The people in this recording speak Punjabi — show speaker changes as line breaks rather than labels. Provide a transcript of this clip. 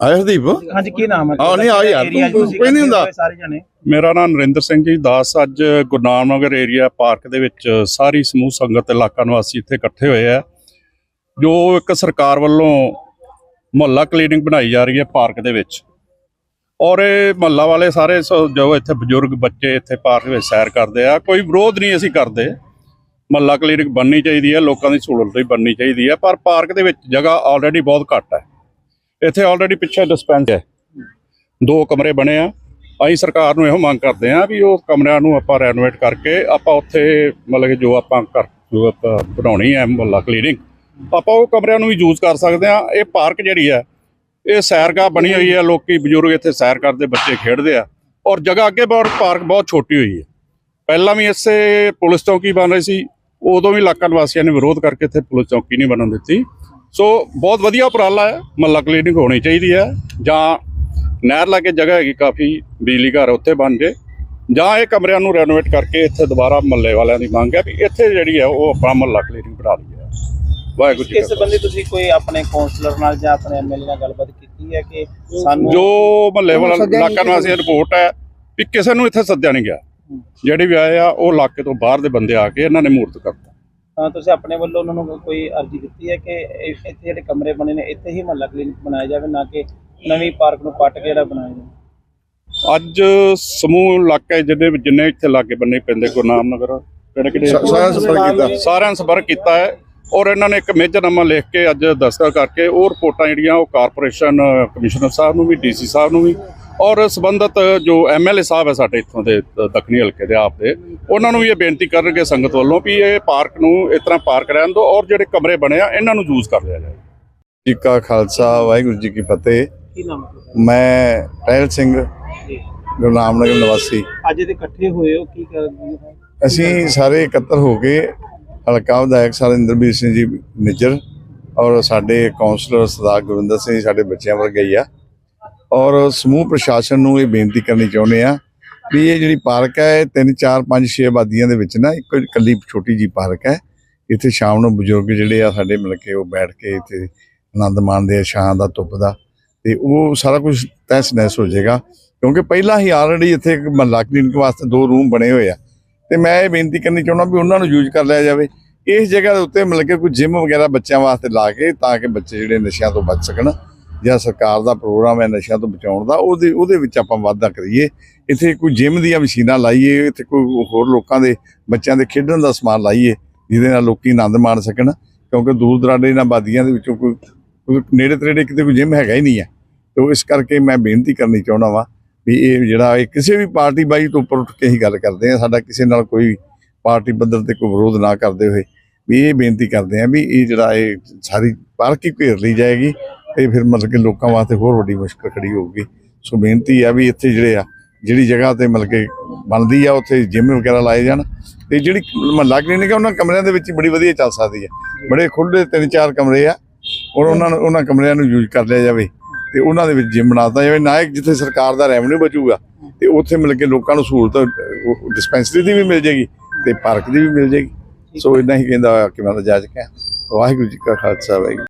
ਆਇਆ ਹਰਦੀਪ
ਹਾਂਜੀ ਕੀ ਨਾਮ ਹੈ?
ਆਹ ਨਹੀਂ, ਆ ਯਾਰ, ਤੂੰ- ਕੋਈ ਨਹੀਂ ਹੁੰਦਾ।
ਸਾਰੇ ਜਣੇ?
ਮੇਰਾ ਨਾਮ ਨਰਿੰਦਰ ਸਿੰਘ ਜੀ ਦਾਸ ਅੱਜ ਗੁਰਨਾਮ ਨਗਰ ਏਰੀਆ ਪਾਰਕ ਦੇ ਵਿੱਚ ਸਾਰੀ ਸਮੂਹ ਸੰਗਤ ਇਲਾਕਾ ਨਿਵਾਸੀ ਇੱਥੇ ਇਕੱਠੇ ਹੋਏ ਆ। ਜੋ ਇੱਕ ਸਰਕਾਰ ਵੱਲੋਂ ਮੁਹੱਲਾ ਕਲੀਨਿਕ ਬਣਾਈ ਜਾ ਰਹੀ ਹੈ ਪਾਰਕ ਦੇ ਵਿੱਚ। ਔਰ ਇਹ ਮੁਹੱਲਾ ਵਾਲੇ ਸਾਰੇ ਸੋ ਜੋ ਇੱਥੇ ਬਜ਼ੁਰਗ ਬੱਚੇ ਇੱਥੇ ਪਾਰਕ ਵਿੱਚ ਸੈਰ ਕਰਦੇ ਆ ਕੋਈ ਵਿਰੋਧ ਨਹੀਂ ਅਸੀਂ ਕਰਦੇ। ਮੁਹੱਲਾ ਕਲੀਨਿਕ ਬਣਨੀ ਚਾਹੀਦੀ ਹੈ ਲੋਕਾਂ ਦੀ ਸਹੂਲਤ ਲਈ ਬਣਨੀ ਚਾਹੀਦੀ ਹੈ ਪਰ ਪਾਰਕ ਦੇ ਵਿੱਚ ਜਗ੍ਹਾ ਆਲਰੇਡੀ ਬਹੁਤ ਘੱਟ ਹੈ। ਇੱਥੇ ਆਲਰੇਡੀ ਪਿੱਛੇ ਡਿਸਪੈਂਸ ਹੈ। ਦੋ ਕਮਰੇ ਬਣੇ ਆ। ਅਸੀਂ ਸਰਕਾਰ ਨੂੰ ਇਹੋ ਮੰਗ ਕਰਦੇ ਆ ਵੀ ਉਹ ਕਮਰਿਆਂ ਨੂੰ ਆਪਾਂ ਰੈਨੋਵੇਟ ਕਰਕੇ ਆਪਾਂ ਉੱਥੇ ਮਤਲਬ ਕਿ ਜੋ ਆਪਾਂ ਕਰ ਜੋ ਆਪਾਂ ਬਣਾਉਣੀ ਹੈ ਮੁਹੱਲਾ ਕਲੀਨਿੰਗ ਆਪਾਂ ਉਹ ਕਮਰਿਆਂ ਨੂੰ ਵੀ ਯੂਜ਼ ਕਰ ਸਕਦੇ ਆ ਇਹ ਪਾਰਕ ਜਿਹੜੀ ਹੈ, ਇਹ ਸੈਰਗਾਹ ਬਣੀ ਹੋਈ ਹੈ। ਲੋਕੀ ਬਜ਼ੁਰਗ ਇੱਥੇ ਸੈਰ ਕਰਦੇ, ਬੱਚੇ ਖੇਡਦੇ ਆ। ਔਰ ਜਗ੍ਹਾ ਅੱਗੇ ਬਹੁਤ ਪਾਰਕ ਬਹੁਤ ਛੋਟੀ ਹੋਈ ਹੈ। ਪਹਿਲਾਂ ਵੀ ਇਸੇ ਪੁਲਿਸ ਚੌਕੀ ਬਣ ਰਹੀ ਸੀ। ਉਦੋਂ ਵੀ ਇਲਾਕਾ ਨਿਵਾਸੀਆਂ ਨੇ ਵਿਰੋਧ ਕਰਕੇ ਇੱਥੇ ਪੁਲਿਸ ਚੌਕੀ ਨਹੀਂ ਬਣਨ ਦਿੱਤੀ। ਸੋ ਬਹੁਤ ਵਧੀਆ ਉਪਰਾਲਾ ਹੈ ਮੁਹੱਲਾ ਕਲੀਨਿਕ ਹੋਣੀ ਚਾਹੀਦੀ ਹੈ ਜਾਂ ਨਹਿਰ ਲਾਗੇ ਜਗ੍ਹਾ ਹੈਗੀ ਕਾਫੀ ਬਿਜਲੀ ਘਰ ਉੱਥੇ ਬਣ ਜੇ ਜਾਂ ਇਹ ਕਮਰਿਆਂ ਨੂੰ ਰੈਨੋਵੇਟ ਕਰਕੇ ਇੱਥੇ ਦੁਬਾਰਾ ਮਹੱਲੇ ਵਾਲਿਆਂ ਦੀ ਮੰਗ ਹੈ ਵੀ ਇੱਥੇ ਜਿਹੜੀ ਹੈ ਉਹ ਆਪਣਾ ਮਹੱਲਾ ਕਲੀਨਿਕ ਬਣਾ ਲਈਏ। ਵਾਹਿਗੁਰੂ ਜੀ
ਇਸ ਸੰਬੰਧੀ ਤੁਸੀਂ ਕੋਈ ਆਪਣੇ ਕਾਉਂਸਲਰ ਨਾਲ ਜਾਂ ਆਪਣੇ ਐਮਐਲਏ ਨਾਲ ਗੱਲਬਾਤ ਕੀਤੀ ਹੈ ਕਿ ਸਾਨੂੰ
ਜੋ ਮਹੱਲੇ ਵਾਲਾ ਇਲਾਕਾ ਨਿਵਾਸੀਆਂ ਦੀ ਰਿਪੋਰਟ ਹੈ ਵੀ ਕਿਸੇ ਨੂੰ ਇੱਥੇ ਸੱਦਿਆ ਨਹੀਂ ਗਿਆ। ਜਿਹੜੇ ਵੀ ਆਏ ਆ ਉਹ ਇਲਾਕੇ ਤੋਂ ਬਾਹਰ ਦੇ ਬੰਦੇ ਆ ਕੇ ਇਹਨਾਂ ਨੇ ਮੂਰਤ ਕਰਤਾ
ਤਾਂ ਤੁਸੀਂ ਆਪਣੇ ਵੱਲੋਂ ਉਹਨਾਂ ਨੂੰ ਕੋਈ ਅਰਜ਼ੀ ਦਿੱਤੀ ਹੈ ਕਿ ਇੱਥੇ ਜਿਹੜੇ ਕਮਰੇ ਬਣੇ ਨੇ ਇੱਥੇ ਹੀ ਮਹੱਲਾ ਕਲੀਨਿਕ ਬਣਾਇਆ ਜਾਵੇ ਨਾ ਕਿ ਨਵੀਂ ਪਾਰਕ ਨੂੰ ਪੱਟ ਕੇ ਜਿਹੜਾ ਬਣਾਇਆ ਜਾਵੇ?
ਅੱਜ ਸਮੂਹ ਇਲਾਕੇ ਜਿਹਦੇ ਵਿੱਚ ਜਿੰਨੇ ਇੱਥੇ ਲਾਗੇ ਬੰਨੇ ਪੈਂਦੇ ਗੁਰਨਾਮ ਨਗਰ ਕਿਹੜੇ ਕਿਹੜੇ?
ਸਾਰਾ ਸੰਪਰਕ ਕੀਤਾ।
ਸਾਰਿਆਂ ਨੇ ਸੰਪਰਕ ਕੀਤਾ ਹੈ ਔਰ ਇਹਨਾਂ ਨੇ ਇੱਕ ਮੇਜਰਨਾਮਾ ਲਿਖ ਕੇ ਅੱਜ ਦਸਤਖਤ ਕਰਕੇ ਉਹ ਰਿਪੋਰਟਾਂ ਜਿਹੜੀਆਂ ਉਹ ਕਾਰਪੋਰੇਸ਼ਨ ਕਮਿਸ਼ਨਰ ਸਾਹਿਬ ਨੂੰ ਵੀ ਡੀਸੀ ਸਾਹਿਬ ਨੂੰ ਵੀ ਔਰ ਸੰਬੰਧਤ ਜੋ ਐਮਐਲਏ ਸਾਹਿਬ ਹੈ ਸਾਡੇ ਇੱਥੋਂ ਦੇ ਦੱਖਣੀ ਹਲਕੇ ਦੇ ਆਪ ਦੇ ਉਹਨਾਂ ਨੂੰ ਵੀ ਇਹ ਬੇਨਤੀ ਕਰਨਗੇ ਸੰਗਤ ਵੱਲੋਂ ਵੀ ਇਹ ਪਾਰਕ ਨੂੰ ਇਸ ਤਰ੍ਹਾਂ ਪਾਰਕ ਰਹਿਣ ਦਿਓ ਔਰ ਜਿਹੜੇ ਕਮਰੇ ਬਣੇ ਆ ਇਹਨਾਂ ਨੂੰ ਯੂਜ਼ ਕਰ ਲਿਆ ਜਾਏ।
ਜੀ ਕਾ ਖਾਲਸਾ ਵਾਹਿਗੁਰੂ ਜੀ ਕੀ ਫਤਿਹ? ਮੈਂ ਟਹਿਲ ਸਿੰਘ
ਜੀ।
ਗੁਰਨਾਮ ਨਗਰ ਨਿਵਾਸੀ।
ਅੱਜ ਇਹਦੇ ਇਕੱਠੇ ਹੋਏ ਹੋ ਕੀ ਕਰ
ਅਸੀਂ ਸਾਰੇ ਇਕੱਤਰ ਹੋ ਕੇ ਹਲਕਾ ਵਿਧਾਇਕ ਸਰਿੰਦਰਬੀਰ ਸਿੰਘ ਜੀ ਨਿੱਜਰ ਔਰ ਸਾਡੇ ਕਾਉਂਸਲਰ ਸਰਦਾਰ ਗੁਰਵਿੰਦਰ ਸਿੰਘ ਜੀ ਸਾਡੇ ਬੱਚਿਆਂ ਵਰਗੇ ਹੀ ਆ। ਔਰ ਸਮੂਹ ਪ੍ਰਸ਼ਾਸਨ ਨੂੰ ਇਹ ਬੇਨਤੀ ਕਰਨੀ ਚਾਹੁੰਦੇ ਆ ਵੀ ਇਹ ਜਿਹੜੀ ਪਾਰਕ ਹੈ, ਇਹ ਤਿੰਨ, ਚਾਰ, ਪੰਜ, ਛੇ ਆਬਾਦੀਆਂ ਦੇ ਵਿੱਚ ਨਾ ਇੱਕ ਇਕੱਲੀ ਛੋਟੀ ਜੀ ਪਾਰਕ ਹੈ। ਇੱਥੇ ਸ਼ਾਮ ਨੂੰ ਬਜ਼ੁਰਗ ਜਿਹੜੇ ਆ ਸਾਡੇ ਮਿਲ ਕੇ ਉਹ ਬੈਠ ਕੇ ਇੱਥੇ ਆਨੰਦ ਮਾਣਦੇ ਆ, ਛਾਂ ਦਾ, ਧੁੱਪ ਦਾ ਤੇ ਉਹ ਸਾਰਾ ਕੁਝ ਤਹਿਸ ਨਹਿਸ ਹੋ ਜਾਏਗਾ। ਕਿਉਂਕਿ ਪਹਿਲਾਂ ਹੀ ਆਲਰੇਡੀ ਇੱਥੇ ਇੱਕ ਮਹੱਲਾ ਕਲੀਨਿਕ ਵਾਸਤੇ ਦੋ ਰੂਮ ਬਣੇ ਹੋਏ ਆ। ਤੇ ਮੈਂ ਇਹ ਬੇਨਤੀ ਕਰਨੀ ਚਾਹੁੰਦਾ ਵੀ ਉਹਨਾਂ ਨੂੰ ਯੂਜ਼ ਕਰ ਲਿਆ ਜਾਵੇ। ਇਸ ਜਗ੍ਹਾ ਦੇ ਉੱਤੇ ਮਤਲਬ ਕਿ ਕੋਈ ਜਿਮ ਵਗੈਰਾ ਬੱਚਿਆਂ ਵਾਸਤੇ ਲਾ ਕੇ ਤਾਂ ਕਿ ਬੱਚੇ ਜਿਹੜੇ ਨਸ਼ਿਆਂ ਤੋਂ ਬਚ ਸਕਣ। ਜਾਂ ਸਰਕਾਰ ਦਾ ਪ੍ਰੋਗਰਾਮ ਹੈ ਨਸ਼ਿਆਂ ਤੋਂ ਬਚਾਉਣ ਦਾ, ਉਹਦੇ ਉਹਦੇ ਵਿੱਚ ਆਪਾਂ ਵਾਧਾ ਕਰੀਏ। ਇੱਥੇ ਕੋਈ ਜਿਮ ਦੀਆਂ ਮਸ਼ੀਨਾਂ ਲਾਈਏ, ਇੱਥੇ ਕੋਈ ਹੋਰ ਲੋਕਾਂ ਦੇ ਬੱਚਿਆਂ ਦੇ ਖੇਡਣ ਦਾ ਸਮਾਨ ਲਾਈਏ, ਜਿਹਦੇ ਨਾਲ ਲੋਕੀ ਆਨੰਦ ਮਾਣ ਸਕਣ, ਕਿਉਂਕਿ ਦੂਰ ਦਰਾਡੇ ਇਹਨਾਂ ਆਬਾਦੀਆਂ ਦੇ ਵਿੱਚੋਂ ਕੋਈ ਕੋਈ ਨੇੜੇ ਤੇੜੇ ਕਿਤੇ ਕੋਈ ਜਿਮ ਹੈਗਾ ਹੀ ਨਹੀਂ ਹੈ। ਤੇ ਇਸ ਕਰਕੇ ਮੈਂ ਬੇਨਤੀ ਕਰਨੀ ਚਾਹੁੰਦਾ ਵਾਂ ਵੀ ਇਹ ਜਿਹੜਾ ਇਹ ਕਿਸੇ ਵੀ ਪਾਰਟੀ ਬਾਈ ਤੋਂ ਉੱਪਰ ਉੱਠ ਕੇ ਹੀ ਗੱਲ ਕਰਦੇ ਆ ਸਾਡਾ ਕਿਸੇ ਨਾਲ ਕੋਈ ਪਾਰਟੀ ਪੱਧਰ ਤੇ ਕੋਈ ਵਿਰੋਧ ਨਾ ਕਰਦੇ ਹੋਏ, ਵੀ ਇਹ ਬੇਨਤੀ ਕਰਦੇ ਆ ਵੀ ਇਹ ਜਿਹੜਾ ਇਹ ਸਾਰੀ ਪਾਰਕ ਹੀ ਘੇਰ ਲਈ ਜਾਏਗੀ। ਤੇ ਫਿਰ ਮਤਲਬ ਕਿ ਲੋਕਾਂ ਵਾਸਤੇ ਹੋਰ ਵੱਡੀ ਮੁਸ਼ਕਲ ਖੜੀ ਹੋਊਗੀ। ਸੋ ਬੇਨਤੀ ਆ ਵੀ ਇੱਥੇ ਜਿਹੜੇ ਆ, ਜਿਹੜੀ ਜਗ੍ਹਾ ਤੇ ਮਤਲਬ ਕਿ ਬਣਦੀ ਆ, ਉੱਥੇ ਜਿਮ ਵਗੈਰਾ ਲਾਏ ਜਾਣ। ਤੇ ਜਿਹੜੀ ਮਹੱਲਾ ਕਲੀਨਿਕ ਆ, ਉਹਨਾਂ ਕਮਰਿਆਂ ਦੇ ਵਿੱਚ ਬੜੀ ਵਧੀਆ ਚੱਲ ਸਕਦੀ ਆ। ਬੜੇ ਖੁੱਲੇ ਤਿੰਨ ਚਾਰ ਕਮਰੇ ਆ, ਔਰ ਉਹਨਾਂ ਨੂੰ, ਉਹਨਾਂ ਕਮਰਿਆਂ ਨੂੰ ਯੂਜ਼ ਕਰ ਲਿਆ ਜਾਵੇ। ਤੇ ਉਹਨਾਂ ਦੇ ਵਿੱਚ ਜਿਮ ਬਣਾਤਾ ਜਾਵੇ। ਨਾ ਇੱਕ ਜਿੱਥੇ ਸਰਕਾਰ ਦਾ ਰੈਵਨਿਊ ਬਚੂਗਾ, ਤੇ ਉੱਥੇ ਮਿਲ ਕੇ ਲੋਕਾਂ ਨੂੰ ਸਹੂਲਤ ਡਿਸਪੈਂਸਰੀ ਦੀ ਵੀ ਮਿਲ ਜੇਗੀ ਤੇ ਪਾਰਕ ਦੀ ਵੀ ਮਿਲ ਜੇਗੀ ਸੋ ਇਦਾਂ ਹੀ ਕਹਿੰਦਾ ਕਿ ਮੈਂ ਤਾਂ ਜਾਜ ਕੇ ਵਾਹਿਗੁਰੂ ਜੀ ਕਾ ਖਾਲਸਾ, ਵਾਹਿਗੁਰੂ